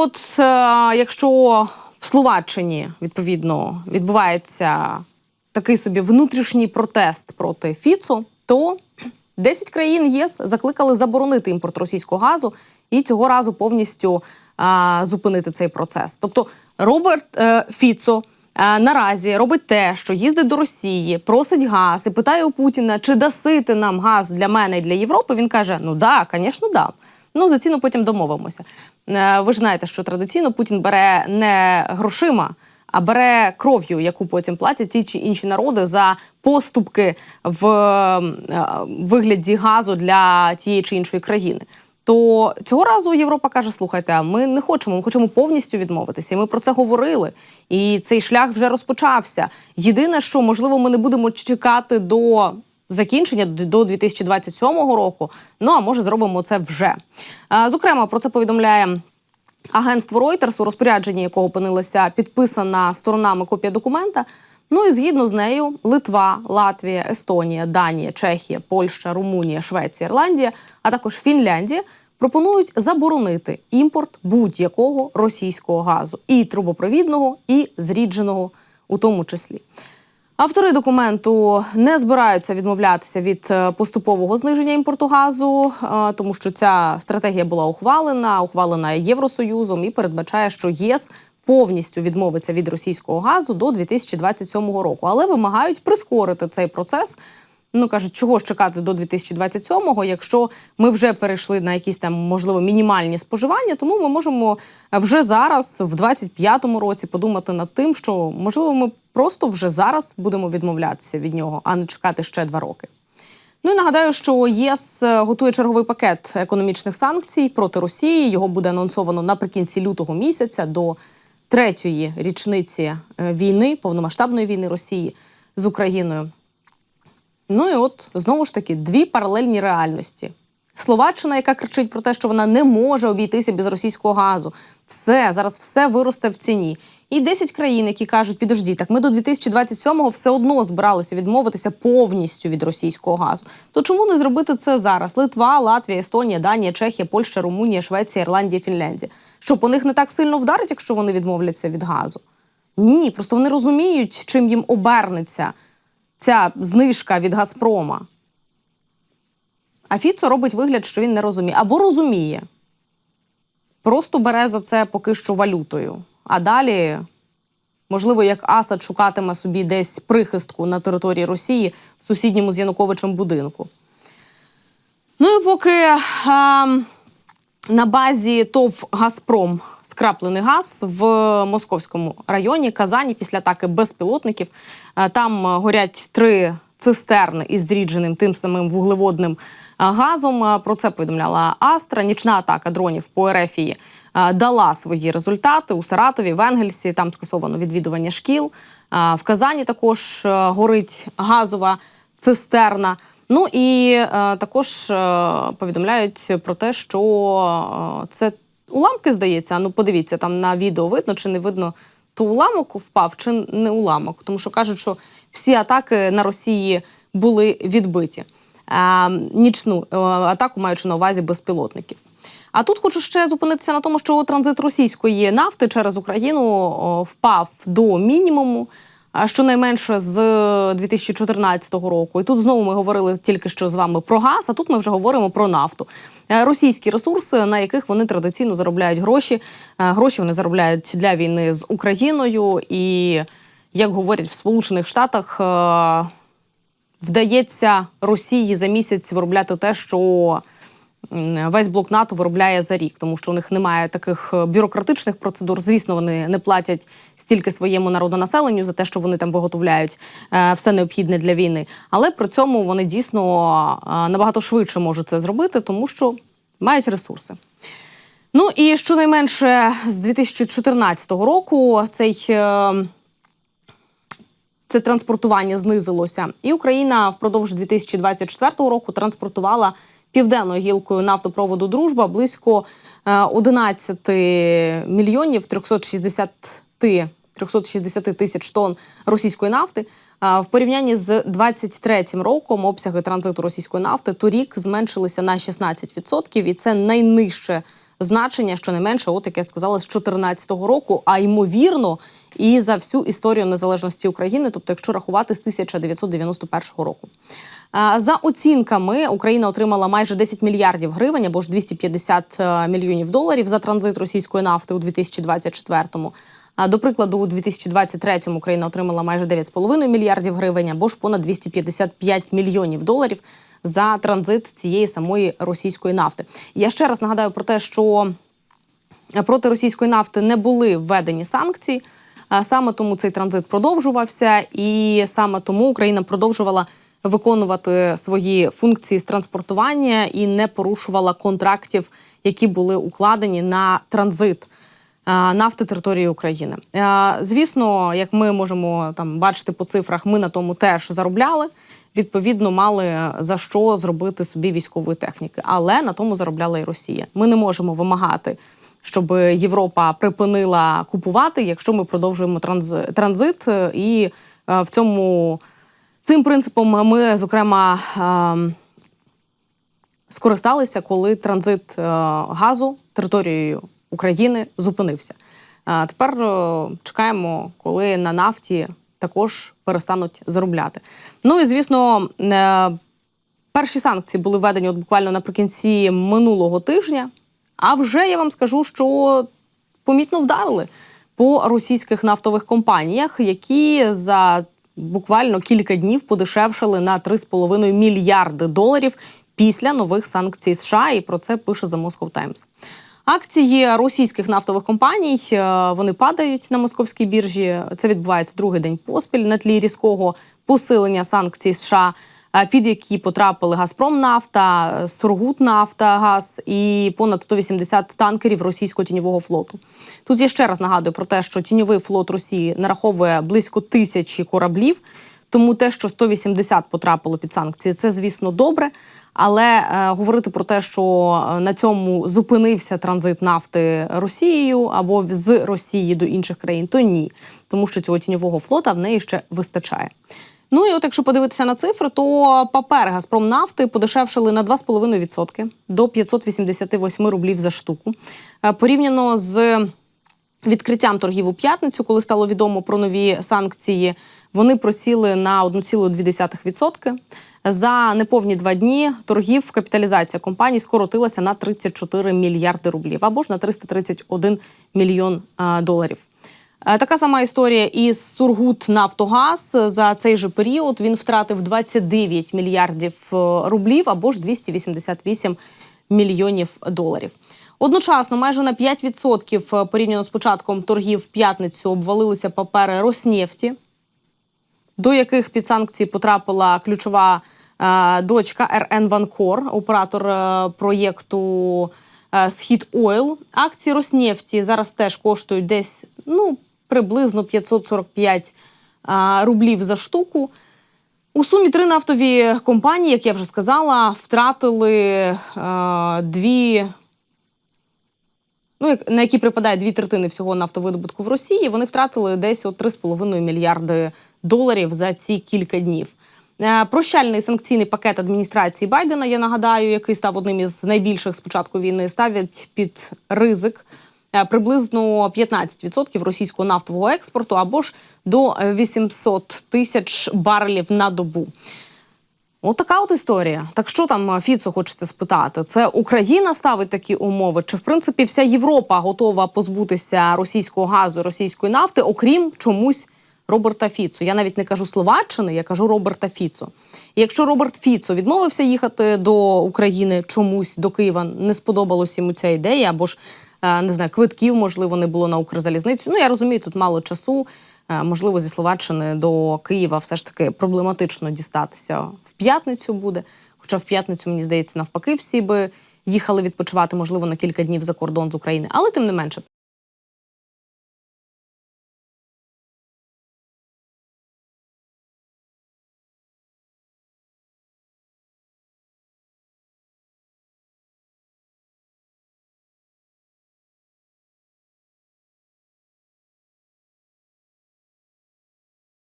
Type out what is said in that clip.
от е, якщо в Словаччині відповідно відбувається такий собі внутрішній протест проти Фіцо, то 10 країн ЄС закликали заборонити імпорт російського газу і цього разу повністю а, зупинити цей процес. Тобто Роберт е, Фіцо е, наразі робить те, що їздить до Росії, просить газ і питає у Путіна, чи даси ти нам газ для мене і для Європи. Він каже: Ну да, звісно, дам. Ну за ціну потім домовимося. Е, Ви ж знаєте, що традиційно Путін бере не грошима. А бере кров'ю, яку потім платять ті чи інші народи за поступки в е, вигляді газу для тієї чи іншої країни. То цього разу Європа каже: слухайте, ми не хочемо, ми хочемо повністю відмовитися. І ми про це говорили. І цей шлях вже розпочався. Єдине, що можливо, ми не будемо чекати до закінчення до 2027 року. Ну а може зробимо це вже. Зокрема, про це повідомляє. Агентство Reuters, у розпорядженні якого опинилася підписана сторонами копія документа. Ну і згідно з нею, Литва, Латвія, Естонія, Данія, Чехія, Польща, Румунія, Швеція, Ірландія, а також Фінляндія пропонують заборонити імпорт будь-якого російського газу і трубопровідного, і зрідженого у тому числі. Автори документу не збираються відмовлятися від е, поступового зниження імпорту газу, е, тому що ця стратегія була ухвалена, ухвалена Євросоюзом і передбачає, що єС повністю відмовиться від російського газу до 2027 року, але вимагають прискорити цей процес. Ну кажуть, чого ж чекати до 2027-го, якщо ми вже перейшли на якісь там можливо мінімальні споживання, тому ми можемо вже зараз, в 25-му році, подумати над тим, що можливо ми просто вже зараз будемо відмовлятися від нього, а не чекати ще два роки. Ну і нагадаю, що ЄС е, готує черговий пакет економічних санкцій проти Росії. Його буде анонсовано наприкінці лютого місяця до третьої річниці е, війни, повномасштабної війни Росії з Україною. Ну і от знову ж таки дві паралельні реальності. Словаччина, яка кричить про те, що вона не може обійтися без російського газу. Все зараз все виросте в ціні. І 10 країн, які кажуть, підожди, так ми до 2027-го все одно збиралися відмовитися повністю від російського газу. То чому не зробити це зараз? Литва, Латвія, Естонія, Данія, Чехія, Польща, Румунія, Швеція, Ірландія, Фінляндія. Що по них не так сильно вдарить, якщо вони відмовляться від газу? Ні, просто вони розуміють, чим їм обернеться ця знижка від Газпрома. А Фіцо робить вигляд, що він не розуміє. Або розуміє. Просто бере за це поки що валютою. А далі, можливо, як Асад шукатиме собі десь прихистку на території Росії в сусідньому з Януковичем будинку. Ну і поки а, на базі ТОВ Газпром скраплений газ в московському районі Казані після атаки безпілотників. а, Там горять три цистерни із зрідженим тим самим вуглеводним газом. Про це повідомляла Астра. Нічна атака дронів по Ерефії дала свої результати у Саратові, в. Там скасовано відвідування шкіл. В Казані також горить газова цистерна. Ну і також повідомляють про те, що це уламки здається. Ну подивіться, там на відео видно чи не видно, то уламок впав чи не уламок, тому що кажуть, що всі атаки на Росії були відбиті. Е, нічну е, атаку маючи на увазі безпілотників. А тут хочу ще зупинитися на тому, що транзит російської нафти через Україну впав до мінімуму. Щонайменше з 2014 року, і тут знову ми говорили тільки що з вами про газ. А тут ми вже говоримо про нафту. Е, Російські ресурси, на яких вони традиційно заробляють гроші. Е, Гроші вони заробляють для війни з Україною, і як говорять в Сполучених Штатах, е, вдається Росії за місяць виробляти те, що весь блок НАТО виробляє за рік, тому що у них немає таких е, бюрократичних процедур. Звісно, вони не платять стільки своєму народонаселенню за те, що вони там виготовляють е, все необхідне для війни. Але при цьому вони дійсно набагато швидше можуть це зробити, тому що мають ресурси. Ну і щонайменше з 2014 року цей. Е, це транспортування знизилося, і Україна впродовж 2024 року транспортувала південною гілкою нафтопроводу Дружба близько е, 11 мільйонів 360 360 тисяч тонн російської нафти. А В порівнянні з 23 роком обсяги транзиту російської нафти торік зменшилися на 16%, і це найнижче значення, щонайменше, от як я сказала, з 2014 року, а ймовірно, і за всю історію незалежності України, тобто, якщо рахувати з 1991 року. За оцінками, Україна отримала майже 10 мільярдів гривень або ж 250 е, мільйонів доларів за транзит російської нафти у 2024-му. А, До прикладу, у 2023-му Україна отримала майже 9,5 мільярдів гривень або ж понад 255 мільйонів доларів за транзит цієї самої російської нафти. Я ще раз нагадаю про те, що проти російської нафти не були введені санкції. Саме тому цей транзит продовжувався, і саме тому Україна продовжувала виконувати свої функції з транспортування і не порушувала контрактів, які були укладені на транзит нафти території України. Звісно, як ми можемо там бачити по цифрах, ми на тому теж заробляли. Відповідно, мали за що зробити собі військової техніки, але на тому заробляла і Росія. Ми не можемо вимагати, щоб Європа припинила купувати, якщо ми продовжуємо транз- транзит. І е, в цьому цим принципом ми, зокрема, ем, скористалися, коли транзит е, газу територією України зупинився. А тепер чекаємо, коли на нафті також перестануть заробляти. Ну і звісно, е, перші санкції були введені от буквально наприкінці минулого тижня. А вже я вам скажу, що помітно вдарили по російських нафтових компаніях, які за буквально кілька днів подешевшали на 3,5 мільярди доларів після нових санкцій США. І про це пише The Moscow Times. Акції російських нафтових компаній е, вони падають на московській біржі. Це відбувається другий день поспіль на тлі різкого посилення санкцій США, е, під які потрапили Газпромнафта, е, Сургутнафтагаз і понад 180 танкерів російського тіньового флоту. Тут я ще раз нагадую про те, що тіньовий флот Росії нараховує близько тисячі кораблів. Тому те, що 180 потрапило під санкції, це звісно добре. Але е, говорити про те, що е, на цьому зупинився транзит нафти Росією або з Росії до інших країн, то ні, тому що цього тіньового флота в неї ще вистачає. Ну і от якщо подивитися на цифри, то папер Газпромнафти подешевшили на 2,5% до 588 рублів за штуку. Е, Порівняно з відкриттям торгів у п'ятницю, коли стало відомо про нові санкції, вони просіли на 1,2%. За неповні два дні торгів капіталізація компаній скоротилася на 34 мільярди рублів або ж на 331 мільйон доларів. Е, Така сама історія із Сургут Нафтогаз. За цей же період він втратив 29 мільярдів е, рублів або ж 288 мільйонів доларів. Одночасно, майже на 5% порівняно з початком торгів в п'ятницю обвалилися папери Роснефті, до яких під санкції потрапила ключова е, дочка РН Ванкор, оператор е, проєкту е, Схід Ойл. Акції Роснефті зараз теж коштують десь ну, приблизно 545 е, рублів за штуку. У сумі три нафтові компанії, як я вже сказала, втратили е, дві ну, на які припадає дві третини всього нафтовидобутку в Росії, вони втратили десь от 3,5 мільярди доларів за ці кілька днів. Е, Прощальний санкційний пакет адміністрації Байдена, я нагадаю, який став одним із найбільших з початку війни, ставить під ризик е, приблизно 15% російського нафтового експорту або ж до е, 800 тисяч барелів на добу. От така от історія. Так що там е, Фіцо хочеться спитати? Це Україна ставить такі умови? Чи в принципі вся Європа готова позбутися російського газу, російської нафти, окрім чомусь Роберта Фіцо? Я навіть не кажу Словаччини, я кажу Роберта Фіцо. І якщо Роберт Фіцо відмовився їхати до України чомусь до Києва, не сподобалась йому ця ідея, або ж е, не знаю, квитків можливо не було на Укрзалізницю. Ну я розумію, тут мало часу. Е, Можливо, зі Словаччини до Києва все ж таки проблематично дістатися в п'ятницю буде. Хоча в п'ятницю, мені здається, навпаки, всі би їхали відпочивати, можливо, на кілька днів за кордон з України. Але тим не менше,